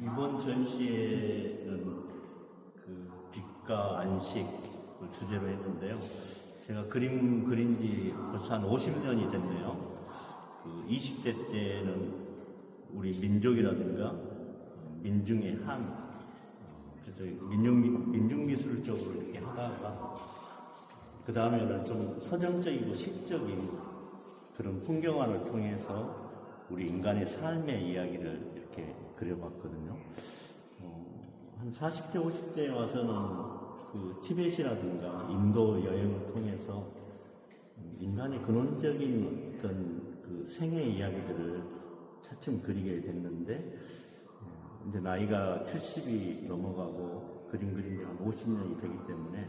이번 전시회는 그 빛과 안식을 주제로 했는데요. 제가 그림 그린 지 벌써 한 50년이 됐네요. 그 20대 때는 우리 민족이라든가 민중의 한 그래서 민중 민중 미술 쪽으로 이렇게 하다가 그 다음에는 좀 서정적이고 시적인 그런 풍경화를 통해서 우리 인간의 삶의 이야기를 이렇게 그려봤거든요. 어, 한 40대, 50대에 와서는 그 티벳이라든가 인도 여행을 통해서 인간의 근원적인 어떤 그 생애 이야기들을 차츰 그리게 됐는데 어, 이제 나이가 70이 넘어가고 그림 그린 지한 50년이 되기 때문에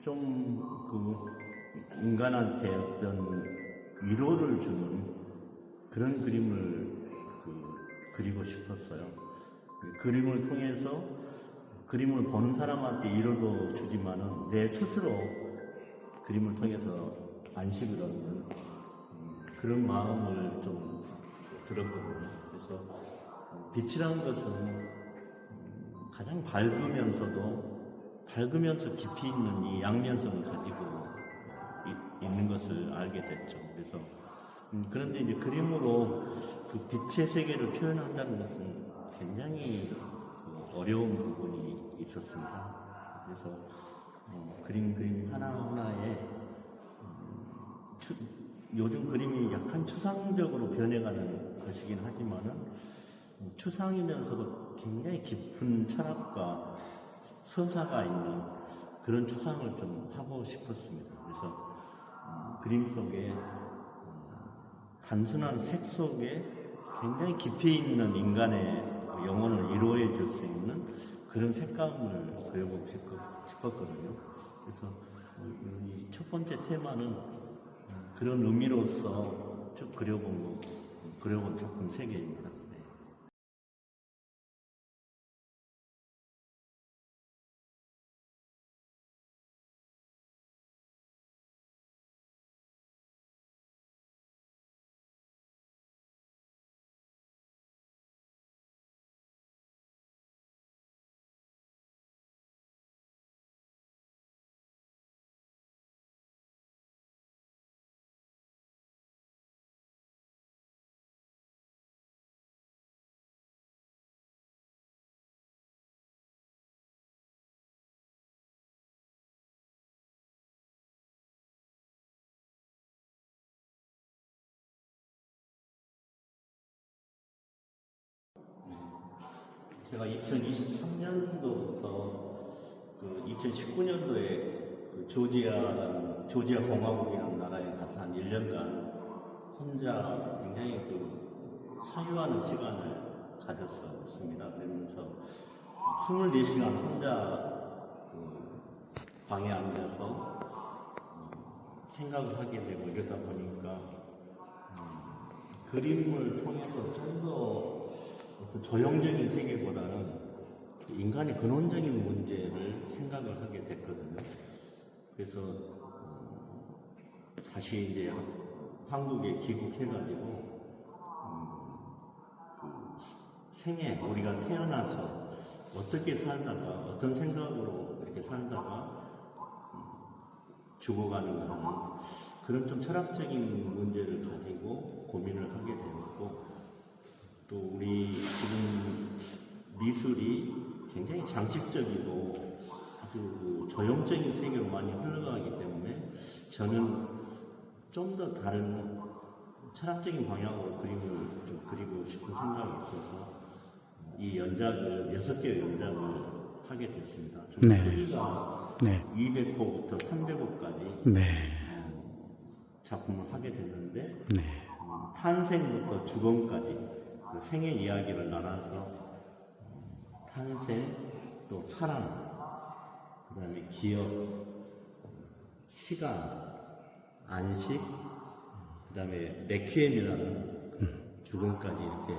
좀 그 인간한테 어떤 위로를 주는 그런 그림을 그 그리고 싶었어요. 그 그림을 통해서 그림을 보는 사람한테 위로도 주지만은 내 스스로 그림을 통해서 안식을 얻는 음, 그런 마음을 좀 들었거든요. 그래서 빛이라는 것은 음, 가장 밝으면서도 밝으면서 깊이 있는 이 양면성을 가지고 이- 있는 것을 알게 됐죠. 그래서 음, 그런데 이제 그림으로 그 빛의 세계를 표현한다는 것은 굉장히 그 어려운 부분이 있었습니다. 그래서 어, 그림 그림 하나 하나에 음, 추- 요즘 그림이 약간 추상적으로 변해가는 것이긴 하지만은 음, 추상이면서도 굉장히 깊은 철학과 서사가 있는 그런 추상을 좀 하고 싶었습니다. 그래서 음, 그림 속에 음, 단순한 색 속에 굉장히 깊이 있는 인간의 영혼을 이루어해 줄 수 있는 그런 색감을 그려보고 싶었- 싶었거든요. 그래서 이 첫 번째 테마는 음, 그런 의미로서 쭉 그려본, 그려본 작품 세 개입니다. 제가 2023년도부터 그 2019년도에 그 조지아라는 조지아 공화국이라는 나라에 가서 한 1년간 혼자 굉장히 그 사유하는 시간을 가졌었습니다. 그러면서 24시간 혼자 그 방에 앉아서 어, 생각을 하게 되고 이러다 보니까 음, 그림을 통해서 좀더 어떤 조형적인 세계보다는 그 인간의 근원적인 문제를 생각을 하게 됐거든요. 그래서 어, 다시 이제 한국에 귀국해가지고 음, 그 생애 우리가 태어나서 어떻게 살다가 어떤 생각으로 이렇게 살다가 음, 죽어가는가 하는 그런 좀 철학적인 문제를 가지고 고민을 하게 되었고 또 우리 지금 미술이 굉장히 장식적이고 아주 그 조형적인 세계로 많이 흘러가기 때문에 저는 좀 더 다른 철학적인 방향으로 그림을 좀 그리고 싶은 생각이 있어서 이 연작을 여섯 개의 연작을 하게 됐습니다. 좀 네. 크기가 네. 200호부터 300호까지 네. 작품을 하게 됐는데 네. 음, 탄생부터 죽음까지 그 생의 이야기를 나눠서 음, 탄생 또 사랑 그 다음에 기억 시간 안식 그 다음에 레퀴엠이라는 죽음까지 이렇게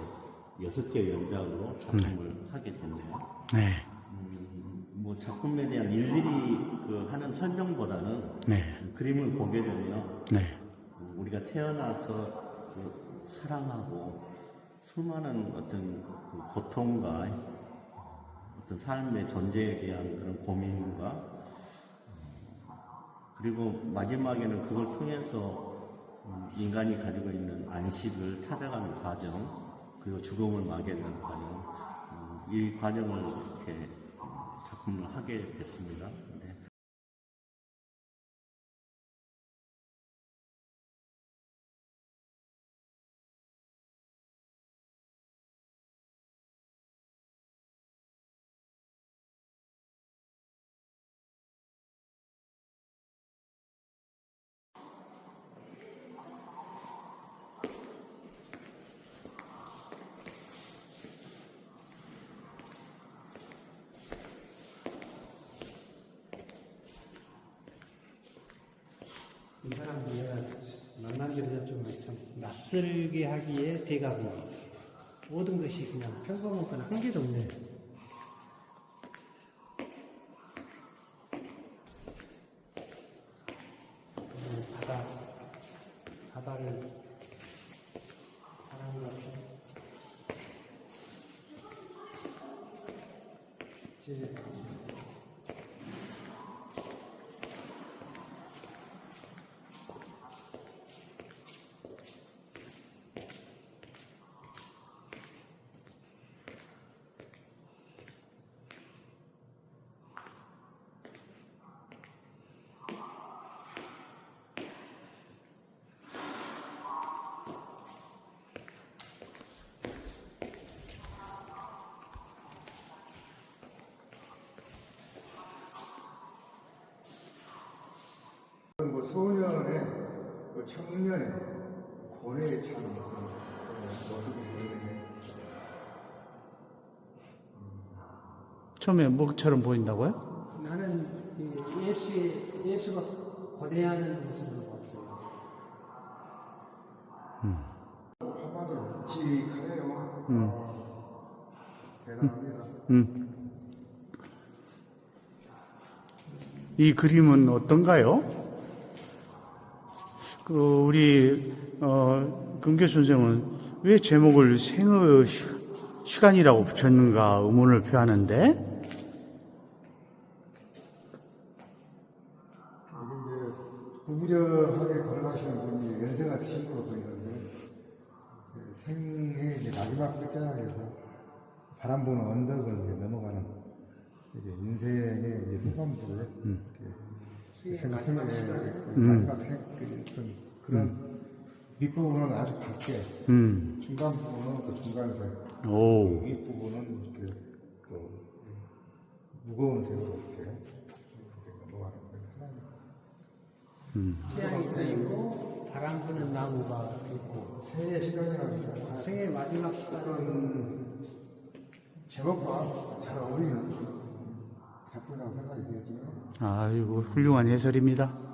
여섯 개 연작으로 작품을 하게 됐네요. 네. 음, 뭐 작품에 대한 일일이 그 하는 설명보다는 네. 그림을 보게 되면 네. 우리가 태어나서 그 사랑하고 수많은 어떤 그 고통과 어떤 삶의 존재에 대한 그런 고민과 그리고 마지막에는 그걸 통해서 음, 인간이 가지고 있는 안식을 찾아가는 과정 그리고 죽음을 맞이하는 과정 음, 이 과정을 이렇게 작품을 하게 됐습니다. 네. 이 사람들 내가 만난 지 좀, 참 낯설게 하기에 대가고 모든 것이 그냥 평범하거나 한 개도 없네. 음, 바다, 바다를 바람을 이제 뭐 소년의 그 청년의 고뇌에 참 그런 모습이 보이는데 처음에 뭐처럼 보인다고요? 나는 이 예수의 예수가 거대하는 모습을 봤어요. 한마디로 묵직하네요. 음. 어, 대단합니다. 음. 이 그림은 어떤가요? 그 우리 어, 금교수 선생은 왜 제목을 생의 시- 시간이라고 붙였는가 의문을 표하는데? 구부정하게 걸어가시는 분이 연세가 드신 걸로 보이는데 그 생의 이제 마지막 끝자락에서 바람 부는 언덕을 넘어가는 이제 인생의 이제 후반부를 이렇게 생, 생, 그 마지막 생, 그, 그런, 그런 밑부분은 아주 밝게 음. 중간 부분은 또 중간색 오. 윗부분은 이렇게 또 무거운 색으로 이렇게 이렇게 넘어가는 거예요. 태양이 떠 있고 바람 부는 나무가 있고 새해 시간이라고 생의 마지막 시간은 제목과 잘 어울리는 작품이라고 생각이 되어지요 아이고 훌륭한 해설입니다.